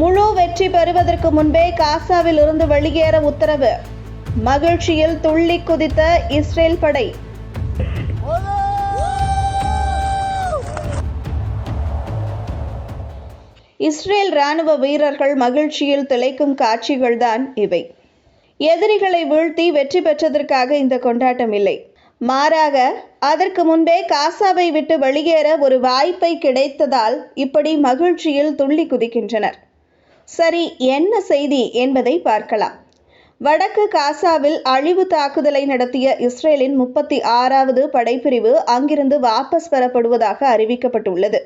முழு வெற்றி பெறுவதற்கு முன்பே காசாவில் இருந்து வெளியேற உத்தரவு. மகிழ்ச்சியில் துள்ளி குதித்த இஸ்ரேல் படை. இஸ்ரேல் ராணுவ வீரர்கள் மகிழ்ச்சியில் திளைக்கும் காட்சிகள்தான் இவை. எதிரிகளை வீழ்த்தி வெற்றி பெற்றதற்காக இந்த கொண்டாட்டம் இல்லை. மாறாக அதற்கு முன்பே காசாவை விட்டு வெளியேற ஒரு வாய்ப்பை கிடைத்ததால் இப்படி மகிழ்ச்சியில் துள்ளி குதிக்கின்றனர். சரி என்ன செய்தி என்பதை பார்க்கலாம். வடக்கு காசாவில் அழிவு தாக்குதலை நடத்திய இஸ்ரேலின் முப்பத்தி ஆறாவது படைப்பிரிவு அங்கிருந்து வாபஸ் பெறப்படுவதாக அறிவிக்கப்பட்டுள்ளது.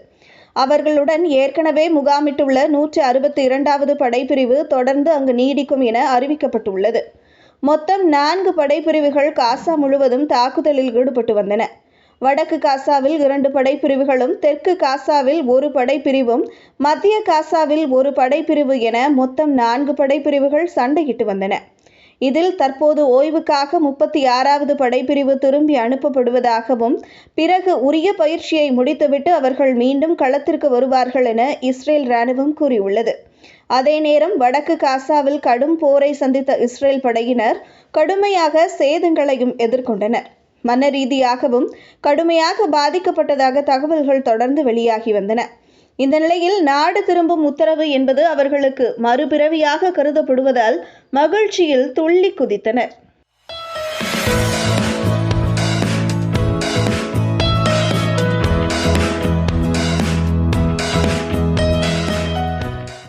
அவர்களுடன் ஏற்கனவே முகாமிட்டுள்ள நூற்றி அறுபத்தி இரண்டாவது படைப்பிரிவு தொடர்ந்து அங்கு நீடிக்கும் என அறிவிக்கப்பட்டுள்ளது. மொத்தம் நான்கு படைப்பிரிவுகள் காசா முழுவதும் தாக்குதலில் ஈடுபட்டு வந்தன. வடக்கு காசாவில் இரண்டு படைப்பிரிவுகளும் தெற்கு காசாவில் ஒரு படைப்பிரிவும் மத்திய காசாவில் ஒரு படைப்பிரிவு என மொத்தம் நான்கு படைப்பிரிவுகள் சண்டையிட்டு வந்தன. இதில் தற்போது ஓய்வுக்காக முப்பத்தி ஆறாவது படைப்பிரிவு திரும்பி அனுப்பப்படுவதாகவும் பிறகு உரிய பயிற்சியை முடித்துவிட்டு அவர்கள் மீண்டும் களத்திற்கு வருவார்கள் என இஸ்ரேல் ராணுவம் கூறியுள்ளது. அதே நேரம் வடக்கு காசாவில் கடும் போரை சந்தித்த இஸ்ரேல் படையினர் கடுமையாக சேதங்களையும் எதிர்கொண்டனர். மன ரீதியாகவும் கடுமையாக பாதிக்கப்பட்டதாக தகவல்கள் தொடர்ந்து வெளியாகி வந்தன. இந்த நிலையில் நாடு திரும்பும் உத்தரவு என்பது அவர்களுக்கு மறுபிறவியாக கருதப்படுவதால் மகிழ்ச்சியில் துள்ளி குதித்தனர்.